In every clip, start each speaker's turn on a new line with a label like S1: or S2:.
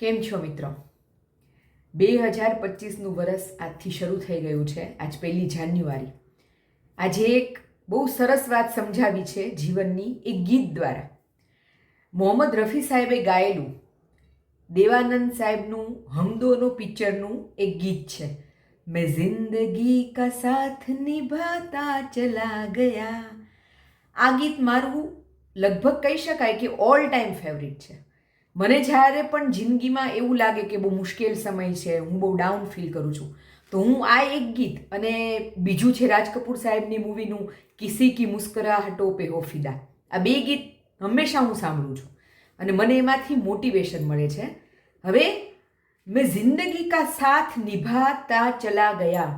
S1: કેમ છો મિત્રો? બે હજાર પચીસનું વરસ આજથી શરૂ થઈ ગયું છે, આજ પહેલી જાન્યુઆરી. આજે એક બહુ સરસ વાત સમજાવી છે જીવનની એક ગીત દ્વારા. મોહમ્મદ રફી સાહેબે ગાયેલું દેવાનંદ સાહેબનું હમદોનો પિક્ચરનું એક ગીત છે, મેં જિંદગી કા સાથ નિભાતા ચલા ગયા. આ ગીત મારું લગભગ કહી શકાય કે ઓલ ટાઈમ ફેવરિટ છે. મને જ્યારે પણ જિંદગીમાં એવું લાગે કે બહુ મુશ્કેલ સમય છે, હું બહુ ડાઉન ફીલ કરું છું, તો હું આ એક ગીત અને બીજું છે રાજ કપૂર સાહેબની મૂવીનું કિસી કી મુસ્કરાહટો પે હો ફિદા. આ બે ગીત હંમેશા હું સાંભળું છું અને મને એમાંથી મોટિવેશન મળે છે. હવે મેં જિંદગી કા સાથ નિભાતા ચલા ગયા.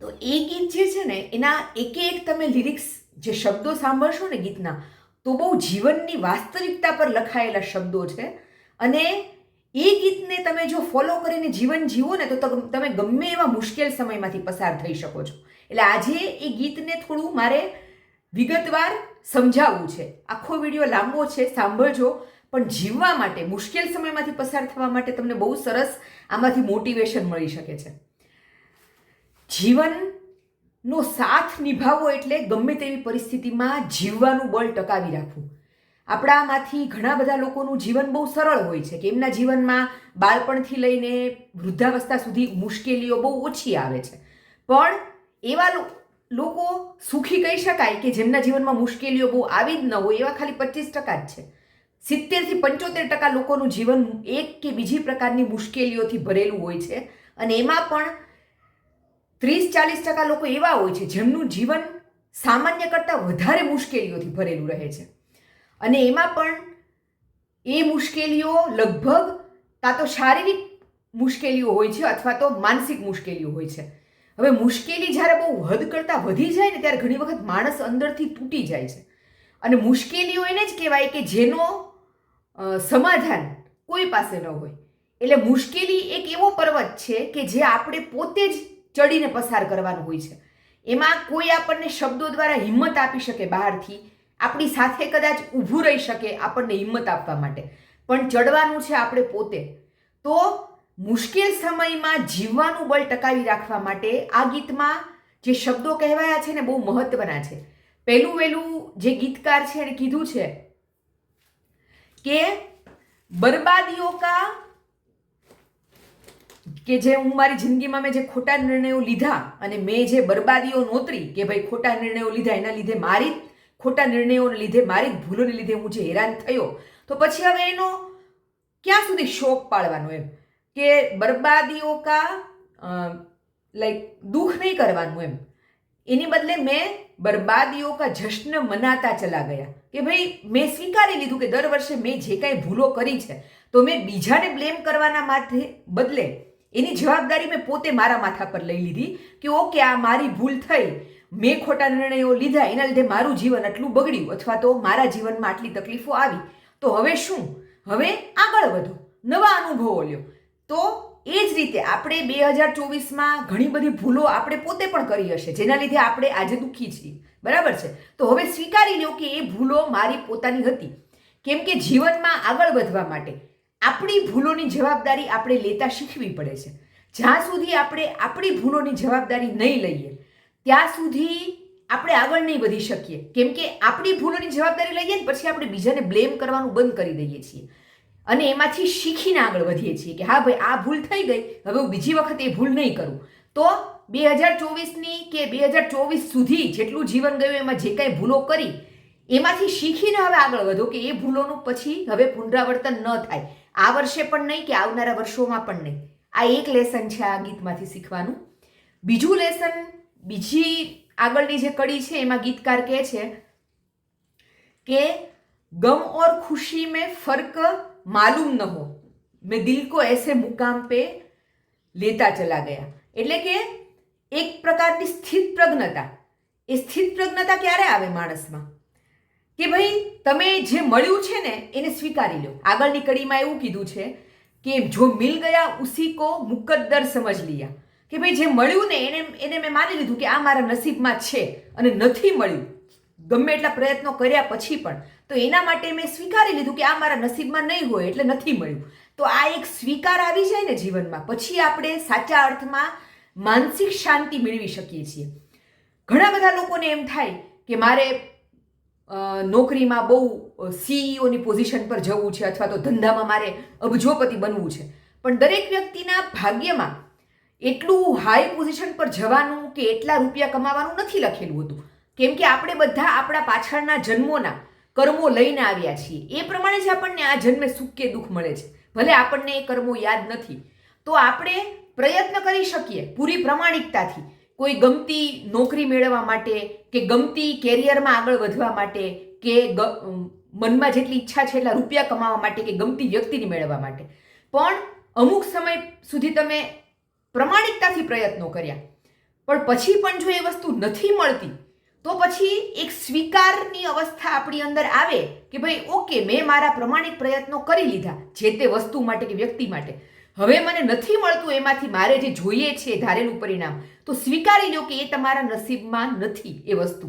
S1: તો એ ગીત જે છે ને, એના એકે એક તમે લિરિક્સ જે શબ્દો સાંભળશો ને ગીતના તો બહુ જીવનની વાસ્તવિકતા પર લખાયેલા શબ્દો છે. અને એ ગીતને તમે જો ફોલો કરીને જીવન જીવો ને તો તમ- ગમે એવા મુશ્કેલ સમયમાંથી પસાર થઈ શકો છો. એટલે આજે એ ગીતને થોડું મારે વિગતવાર સમજાવવું છે. આખો વીડિયો લાંબો છે, સાંભળજો. પણ જીવવા માટે, મુશ્કેલ સમયમાંથી પસાર થવા માટે તમને બહુ સરસ આમાંથી મોટિવેશન મળી શકે છે. જીવનનો સાથ નિભાવવો એટલે ગમે તેવી પરિસ્થિતિમાં જીવવાનું બળ ટકાવી રાખવું. આપણામાંથી ઘણા બધા લોકોનું જીવન બહુ સરળ હોય છે, કે એમના જીવનમાં બાળપણથી લઈને વૃદ્ધાવસ્થા સુધી મુશ્કેલીઓ બહુ ઓછી આવે છે. પણ એવા લોકો સુખી કહી શકાય કે જેમના જીવનમાં મુશ્કેલીઓ બહુ આવી જ ન હોય, એવા ખાલી પચીસ ટકા જ છે. સિત્તેરથી પંચોતેર ટકા લોકોનું જીવન એક કે બીજી પ્રકારની મુશ્કેલીઓથી ભરેલું હોય છે અને એમાં પણ ત્રીસ ચાલીસ ટકા લોકો એવા હોય છે જેમનું જીવન સામાન્ય કરતાં વધારે મુશ્કેલીઓથી ભરેલું રહે છે. અને એમાં પણ એ મુશ્કેલીઓ લગભગ કાં તો શારીરિક મુશ્કેલીઓ હોય છે અથવા તો માનસિક મુશ્કેલીઓ હોય છે. હવે મુશ્કેલી જ્યારે બહુ હદ કરતાં વધી જાય ને ત્યારે ઘણી વખત માણસ અંદરથી તૂટી જાય છે. અને મુશ્કેલીઓ એને જ કહેવાય કે જેનો સમાધાન કોઈ પાસે ન હોય. એટલે મુશ્કેલી એક એવો પર્વત છે કે જે આપણે પોતે જ ચડીને પસાર કરવાનું હોય છે. એમાં કોઈ આપણને શબ્દો દ્વારા હિંમત આપી શકે બહારથી, આપણી સાથે કદાચ ઊભું રહી શકે આપણને હિંમત આપવા માટે. પણ ચડવાનું છે આપણે પોતે. તો મુશ્કેલ સમયમાં જીવવાનું બળ ટકાવી રાખવા માટે આ ગીતમાં જે શબ્દો કહેવાયા છે ને બહુ મહત્વના છે. પહેલું વહેલું જે ગીતકાર છે એણે કીધું છે કે, બરબાદીઓ કા કે જે હું મારી જિંદગીમાં મેં જે ખોટા નિર્ણયો લીધા અને મેં જે બરબાદીઓ નોતરી કે ભાઈ ખોટા નિર્ણયો લીધા એના લીધે મારી ખોટા નિર્ણયોને લીધે મારી જ ભૂલોને લીધે હું જે હેરાન થયો, તો પછી હવે એનો ક્યાં સુધી શોક પાડવાનો એમ? કે બરબાદીઓ કા લાઈક દુઃખ નહીં કરવાનું એમ? એની બદલે મેં બરબાદીઓ કા જશ્ન મનાતા ચલા ગયા. કે ભાઈ મેં સ્વીકારી લીધું કે દર વર્ષે મેં જે કાંઈ ભૂલો કરી છે, તો મેં બીજાને બ્લેમ કરવાના માથે બદલે એની જવાબદારી મેં પોતે મારા માથા પર લઈ લીધી કે ઓકે, આ મારી ભૂલ થઈ, મેં ખોટા નિર્ણયો લીધા, એના લીધે મારું જીવન આટલું બગડ્યું, અથવા તો મારા જીવનમાં આટલી તકલીફો આવી. તો હવે શું? હવે આગળ વધો. નવા અનુભવો લ્યો. તો એ જ રીતે આપણે બે હજાર ચોવીસમાં ઘણી બધી ભૂલો આપણે પોતે પણ કરી હશે, જેના લીધે આપણે આજે દુઃખી છીએ. બરાબર છે? તો હવે સ્વીકારી લો કે એ ભૂલો મારી પોતાની હતી. કેમ કે જીવનમાં આગળ વધવા માટે આપણી ભૂલોની જવાબદારી આપણે લેતા શીખવી પડે છે. જ્યાં સુધી આપણે આપણી ભૂલોની જવાબદારી નહીં લઈએ, ત્યાં સુધી આપણે આગળ નહીં વધી શકીએ. કેમ કે આપણી ભૂલોની જવાબદારી લઈએ ને પછી આપણે બીજાને બ્લેમ કરવાનું બંધ કરી દઈએ છીએ. અને એમાંથી શીખીને આગળ વધીએ છીએ કે હા ભાઈ, આ ભૂલ થઈ ગઈ, હવે હું બીજી વખત એ ભૂલ નહીં કરું. તો બે હજાર ચોવીસની કે બે હજાર ચોવીસ સુધી જેટલું જીવન ગયું, એમાં જે કાંઈ ભૂલો કરી, એમાંથી શીખીને હવે આગળ વધો કે એ ભૂલોનું પછી હવે પુનરાવર્તન ન થાય. આ વર્ષે પણ નહીં કે આવનારા વર્ષોમાં પણ નહીં. આ એક લેસન છે આ ગીતમાંથી શીખવાનું. બીજું લેસન, બીજી આગળની જે કડી છે એમાં ગીતકાર કહે છે કે, ગમ ઓર ખુશી મેં ફર્ક માલુમ ન હો. મેં દિલ કો એસે મુકામ પે લેતા ચલા ગયા. એટલે કે, એક પ્રકારની સ્થિત પ્રજ્ઞતા. એ સ્થિત પ્રજ્ઞતા ક્યારે આવે માણસમાં? કે ભાઈ તમે જે મળ્યું છે ને, એને સ્વીકારી લો. આગળની કડીમાં એવું કીધું છે કે જો મિલ ગયા ઉસી કો મુકદ્દર સમજ લીયા. કે ભાઈ જે મળ્યું ને, એને એને મેં માની લીધું કે આ મારા નસીબમાં છે અને નથી મળ્યું. ગમે એટલા પ્રયત્નો કર્યા પછી પણ. તો એના માટે મેં સ્વીકારી લીધું કે આ મારા નસીબમાં નહીં હોય એટલે નથી મળ્યું. તો આ એક સ્વીકાર આવી જાય ને જીવનમાં, પછી આપણે સાચા અર્થમાં માનસિક શાંતિ મેળવી શકીએ છીએ. ઘણા બધા લોકોને એમ થાય કે મારે નોકરીમાં બહુ સીઈઓની પોઝિશન પર જવું છે અથવા તો ધંધામાં મારે અબજોપતિ બનવું છે. પણ દરેક વ્યક્તિના ભાગ્યમાં એટલું હાઈ પોઝિશન પર જવાનું કે એટલા રૂપિયા કમાવાનું નથી લખેલું હતું. કેમ કે આપણે બધા આપણા પાછળના જન્મોના કર્મો લઈને આવ્યા છીએ. એ પ્રમાણે જ આપણને આ જન્મે સુખ કે દુઃખ મળે છે. ભલે આપણને એ કર્મો યાદ નથી. તો આપણે પ્રયત્ન કરી શકીએ પૂરી પ્રમાણિકતાથી. કોઈ ગમતી નોકરી મેળવવા માટે કે ગમતી કેરિયરમાં આગળ વધવા માટે કે મનમાં જેટલી ઈચ્છા છે એટલા રૂપિયા કમાવા માટે કે ગમતી વ્યક્તિને મેળવવા માટે. પણ અમુક સમય સુધી તમે પ્રમાણિકતાથી પ્રયત્નો કર્યા. પણ પછી પણ જો એ વસ્તુ નથી મળતી, તો પછી એક સ્વીકારની અવસ્થા આપણી અંદર આવે કે ભાઈ, ઓકે, મેં મારા પ્રમાણિક પ્રયત્નો કરી લીધા, જે તે વસ્તુ માટે કે વ્યક્તિ માટે. હવે મને નથી મળતું એમાંથી મારે જે જોઈએ છે ધારેલું પરિણામ, તો સ્વીકારી લો કે એ તમારા નસીબમાં નથી એ વસ્તુ.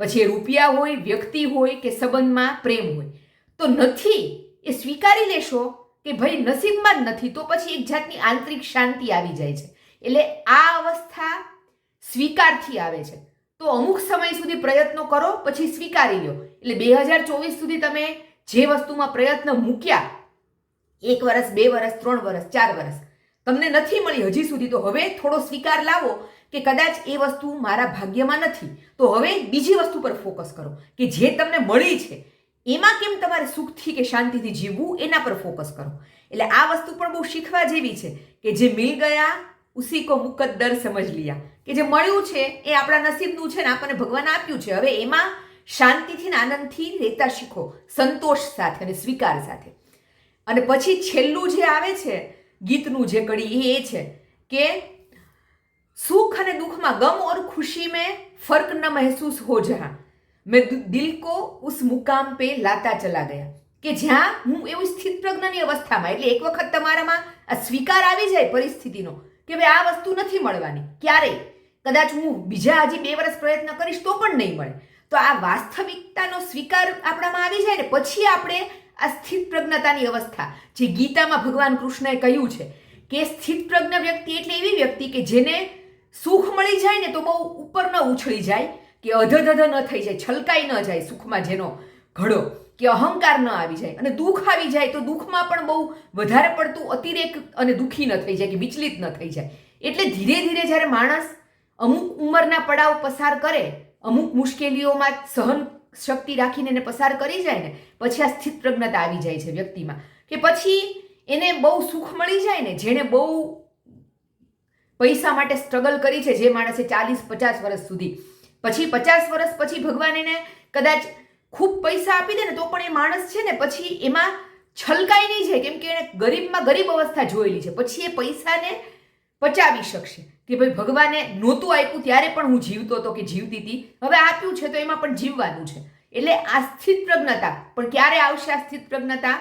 S1: પછી એ રૂપિયા હોય, વ્યક્તિ હોય કે સંબંધમાં પ્રેમ હોય, તો નથી, એ સ્વીકારી લેશો કે ભાઈ નસીબમાં નથી, તો પછી એક જાતની આંતરિક શાંતિ આવી જાય છે. એટલે આ અવસ્થા સ્વીકારથી આવે છે. તો અમુક સમય સુધી પ્રયત્નો કરો, પછી સ્વીકારી લો. એટલે બે હજાર ચોવીસ સુધી તમે જે વસ્તુમાં પ્રયત્ન મૂક્યા એક વર્ષ બે વર્ષ ત્રણ વર્ષ ચાર વર્ષ તમને નથી મળી હજી સુધી. તો હવે થોડો સ્વીકાર લાવો કે કદાચ એ વસ્તુ મારા ભાગ્યમાં નથી. તો હવે બીજી વસ્તુ પર ફોકસ કરો કે જે તમને મળી છે, એમાં કેમ તમારે સુખથી કે શાંતિથી જીવવું, એના પર ફોકસ કરો. એટલે આ વસ્તુ પણ બહુ શીખવા જેવી છે કે જે મિલ ગયા, ઉસી કો મુકદ્દર સમજ લિયા. કે જે મળ્યું છે, એ આપણા નસીબનું છે ને, આપણને ભગવાન આપ્યું છે. હવે એમાં શાંતિથી આનંદથી રહેતા શીખો. સંતોષ સાથે અને સ્વીકાર સાથે. અને પછી છેલ્લું જે આવે છે, ગીતનું જે કડી, એ છે કે સુખ અને દુઃખમાં ગમ ઓર ખુશી મેં ફર્ક ન મહેસૂસ હો જહાં. મેં દિલ કો ઉસ મુકામ પે લાતા ચલા ગયા. કે જ્યાં હું એવું સ્થિત પ્રજ્ઞની અવસ્થામાં, એટલે એક વખત તમારામાં આ સ્વીકાર આવી જાય પરિસ્થિતિનો, કે ભાઈ આ વસ્તુ નથી મળવાની. ક્યારેય? કદાચ હું બીજા હજી બે વર્ષ પ્રયત્ન કરીશ તો પણ નહીં મળે. તો આ વાસ્તવિકતાનો સ્વીકાર આપણામાં આવી જાય ને, પછી આપણે આ સ્થિત પ્રજ્ઞતાની અવસ્થા, જે ગીતામાં ભગવાન કૃષ્ણએ કહ્યું છે કે સ્થિત પ્રજ્ઞ વ્યક્તિ એટલે એવી વ્યક્તિ કે જેને સુખ મળી જાય ને તો બહુ ઉપર ન ઉછળી જાય, કે અધધધ ન થઈ જાય, છલકાઈ ન જાય સુખમાં જેનો ઘડો, કે અહંકાર ન આવી જાય. અને દુઃખ આવી જાય તો દુઃખમાં પણ બહુ વધારે પડતું અતિરેક અને દુઃખી ન થઈ જાય કે વિચલિત ન થઈ જાય. એટલે ધીરે ધીરે જ્યારે માણસ અમુક ઉંમરના પડાવ પસાર કરે, અમુક મુશ્કેલીઓમાં સહન શક્તિ રાખીને એને પસાર કરી જાય ને, પછી આ સ્થિત પ્રજ્ઞતા આવી જાય છે વ્યક્તિમાં. કે પછી એને બહુ સુખ મળી જાય ને, જેણે બહુ પૈસા માટે સ્ટ્રગલ કરી છે જે માણસે ચાલીસ, પચાસ વર્ષ સુધી. પછી પચાસ વર્ષ પછી ભગવાન એને કદાચ ખૂબ પૈસા આપી દે ને, તો પણ એ માણસ છે ને, પછી એમાં છલકાઈ નહીં છે કેમ કે એણે ગરીબમાં ગરીબ અવસ્થા જોયેલી છે. પછી એ પૈસાને પચાવી શકશે. કે ભાઈ ભગવાને નહોતું આપ્યું ત્યારે પણ હું જીવતો હતો કે જીવતી હતી. હવે આપ્યું છે તો એમાં પણ જીવવાનું છે. એટલે આ સ્થિત પ્રજ્ઞતા, પણ ક્યારે આવશે આ સ્થિત પ્રજ્ઞતા?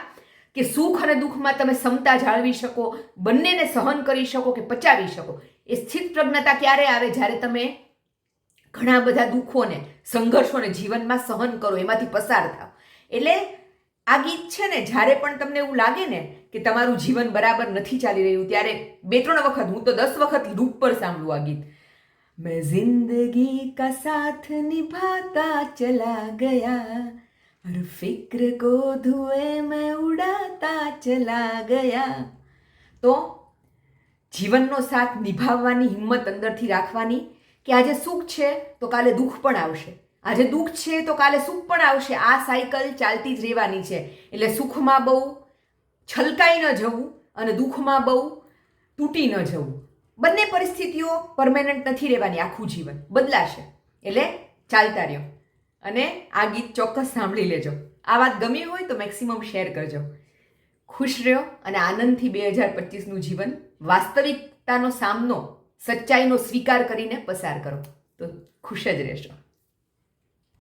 S1: કે સુખ અને દુઃખમાં તમે સમતા જાળવી શકો, બંનેને સહન કરી શકો કે પચાવી શકો. એ સ્થિત પ્રજ્ઞતા ક્યારે આવે? જ્યારે તમે ઘણા બધા દુઃખોને, સંઘર્ષોને જીવનમાં સહન કરો, એમાંથી પસાર થાવ એટલે આ ગીત છે ને, જ્યારે પણ તમને એવું લાગે ને કે તમારું જીવન બરાબર નથી ચાલી રહ્યું, ત્યારે બે ત્રણ વખત, હું તો દસ વખત લૂપ પર સાંભળું આ ગીત. મેં જિંદગી કા સાથ નિભાતા ચલા ગયા, હર ફિક્ર કો ધુએ મેં ઉડાતા ચલા ગયા. તો જીવનનો સાથ નિભાવવાની હિંમત અંદરથી રાખવાની કે આજે સુખ છે તો કાલે દુઃખ પણ આવશે. આજે દુઃખ છે તો કાલે સુખ પણ આવશે. આ સાયકલ ચાલતી જ રહેવાની છે. એટલે સુખમાં બહુ છલકાઈ ન જવું અને દુઃખમાં બહુ તૂટી ન જવું. બંને પરિસ્થિતિઓ પરમેનન્ટ નથી રહેવાની. આખું જીવન બદલાશે. એટલે ચાલતા રહ્યો. અને આ ગીત ચોક્કસ સાંભળી લેજો. આ વાત ગમી હોય તો મેક્સિમમ શેર કરજો. ખુશ રહ્યો અને આનંદથી બે હજાર પચીસનું જીવન વાસ્તવિકતાનો સામનો, સચ્ચાઈનો સ્વીકાર કરીને પસાર કરો. તો ખુશ જ રહેશો.